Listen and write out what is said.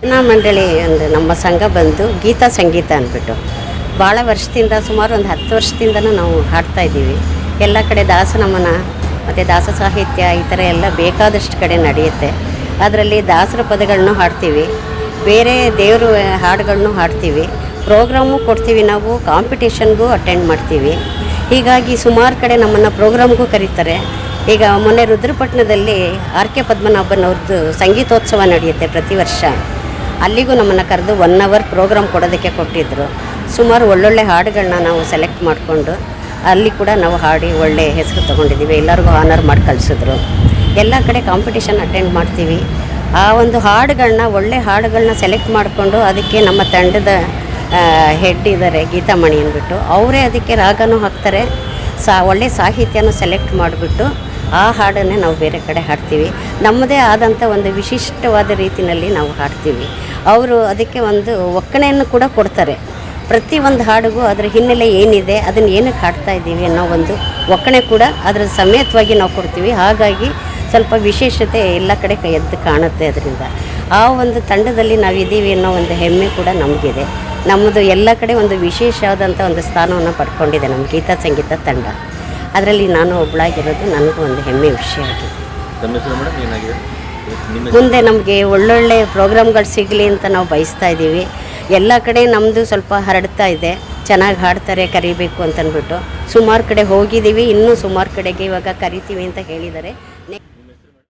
ಭಜನಾ ಮಂಡಳಿ ಒಂದು ನಮ್ಮ ಸಂಘ ಬಂದು ಗೀತಾ ಸಂಗೀತ ಅಂದ್ಬಿಟ್ಟು. ಭಾಳ ವರ್ಷದಿಂದ ಸುಮಾರು ಒಂದು ಹತ್ತು ವರ್ಷದಿಂದನೂ ನಾವು ಹಾಡ್ತಾ ಇದ್ದೀವಿ. ಎಲ್ಲ ಕಡೆ ದಾಸನಮನ ಮತ್ತು ದಾಸ ಸಾಹಿತ್ಯ ಈ ಥರ ಎಲ್ಲ ಬೇಕಾದಷ್ಟು ಕಡೆ ನಡೆಯುತ್ತೆ. ಅದರಲ್ಲಿ ದಾಸರ ಪದಗಳನ್ನು ಹಾಡ್ತೀವಿ. ಬೇರೆ ದೇವರು ಹಾಡುಗಳನ್ನು ಹಾಡ್ತೀವಿ. ಪ್ರೋಗ್ರಾಮು ಕೊಡ್ತೀವಿ ನಾವು, ಕಾಂಪಿಟೇಷನ್ಗೂ ಅಟೆಂಡ್ ಮಾಡ್ತೀವಿ. ಹೀಗಾಗಿ ಸುಮಾರು ಕಡೆ ನಮ್ಮನ್ನು ಪ್ರೋಗ್ರಾಮ್ಗೂ ಕರೀತಾರೆ. ಈಗ ಮೊನ್ನೆ ರುದ್ರಪಟ್ಟಣದಲ್ಲಿ ಆರ್ ಕೆ ಪದ್ಮನಾಭನವ್ರದ್ದು ಸಂಗೀತೋತ್ಸವ ನಡೆಯುತ್ತೆ ಪ್ರತಿ ವರ್ಷ. ಅಲ್ಲಿಗೂ ನಮ್ಮನ್ನು ಕರೆದು ಒನ್ ಅವರ್ ಪ್ರೋಗ್ರಾಮ್ ಕೊಡೋದಕ್ಕೆ ಕೊಟ್ಟಿದ್ದರು ಸುಮಾರು ಒಳ್ಳೊಳ್ಳೆ ಹಾಡುಗಳನ್ನ ನಾವು ಸೆಲೆಕ್ಟ್ ಮಾಡಿಕೊಂಡು ಅಲ್ಲಿ ಕೂಡ ನಾವು ಹಾಡಿ ಒಳ್ಳೆ ಹೆಸರು ತೊಗೊಂಡಿದ್ದೀವಿ. ಎಲ್ಲರಿಗೂ ಆನರ್ ಮಾಡಿ ಕಳಿಸಿದ್ರು. ಎಲ್ಲ ಕಡೆ ಕಾಂಪಿಟೇಷನ್ ಅಟೆಂಡ್ ಮಾಡ್ತೀವಿ. ಆ ಒಂದು ಹಾಡುಗಳನ್ನ ಒಳ್ಳೆ ಹಾಡುಗಳನ್ನ ಸೆಲೆಕ್ಟ್ ಮಾಡಿಕೊಂಡು ಅದಕ್ಕೆ ನಮ್ಮ ತಂಡದ ಹೆಡ್ ಇದ್ದಾರೆ ಗೀತಾಮಣಿ ಅಂದ್ಬಿಟ್ಟು. ಅವರೇ ಅದಕ್ಕೆ ರಾಗನೂ ಹಾಕ್ತಾರೆ. ಸಾ, ಒಳ್ಳೆ ಸಾಹಿತ್ಯನೂ ಸೆಲೆಕ್ಟ್ ಮಾಡಿಬಿಟ್ಟು ಆ ಹಾಡನ್ನೇ ನಾವು ಬೇರೆ ಕಡೆ ಹಾಡ್ತೀವಿ. ನಮ್ಮದೇ ಆದಂಥ ಒಂದು ವಿಶಿಷ್ಟವಾದ ರೀತಿಯಲ್ಲಿ ನಾವು ಹಾಡ್ತೀವಿ. ಅವರು ಅದಕ್ಕೆ ಒಂದು ಒಕ್ಕಣೆಯನ್ನು ಕೂಡ ಕೊಡ್ತಾರೆ. ಪ್ರತಿ ಒಂದು ಹಾಡಿಗೂ ಅದರ ಹಿನ್ನೆಲೆ ಏನಿದೆ, ಅದನ್ನು ಏನಕ್ಕೆ ಹಾಡ್ತಾ ಇದ್ದೀವಿ ಅನ್ನೋ ಒಂದು ಒಕ್ಕಣೆ ಕೂಡ ಅದರ ಸಮೇತವಾಗಿ ನಾವು ಕೊಡ್ತೀವಿ. ಹಾಗಾಗಿ ಸ್ವಲ್ಪ ವಿಶೇಷತೆ ಎಲ್ಲ ಕಡೆ ಎದ್ದು ಕಾಣುತ್ತೆ ಅದರಿಂದ. ಆ ಒಂದು ತಂಡದಲ್ಲಿ ನಾವು ಇದ್ದೀವಿ ಅನ್ನೋ ಒಂದು ಹೆಮ್ಮೆ ಕೂಡ ನಮಗಿದೆ. ನಮ್ಮದು ಎಲ್ಲ ಕಡೆ ಒಂದು ವಿಶೇಷವಾದಂಥ ಒಂದು ಸ್ಥಾನವನ್ನು ಪಡ್ಕೊಂಡಿದೆ ನಮ್ಮ ಗೀತಾ ಸಂಗೀತ ತಂಡ. ಅದರಲ್ಲಿ ನಾನು ಒಬ್ಬಳಾಗಿರೋದು ನನಗೂ ಒಂದು ಹೆಮ್ಮೆ ವಿಷಯ ಆಗಿದೆ. ಮುಂದೆ ನಮಗೆ ಒಳ್ಳೊಳ್ಳೆ ಪ್ರೋಗ್ರಾಮ್ಗಳು ಸಿಗಲಿ ಅಂತ ನಾವು ಬಯಸ್ತಾ ಇದ್ದೀವಿ. ಎಲ್ಲ ಕಡೆ ನಮ್ಮದು ಸ್ವಲ್ಪ ಹರಡ್ತಾ ಇದೆ. ಚೆನ್ನಾಗಿ ಹಾಡ್ತಾರೆ ಕರಿಬೇಕು ಅಂತಂದ್ಬಿಟ್ಟು ಸುಮಾರು ಕಡೆ ಹೋಗಿದ್ದೀವಿ. ಇನ್ನೂ ಸುಮಾರು ಕಡೆಗೆ ಇವಾಗ ಕರಿತೀವಿ ಅಂತ ಹೇಳಿದ್ದಾರೆ.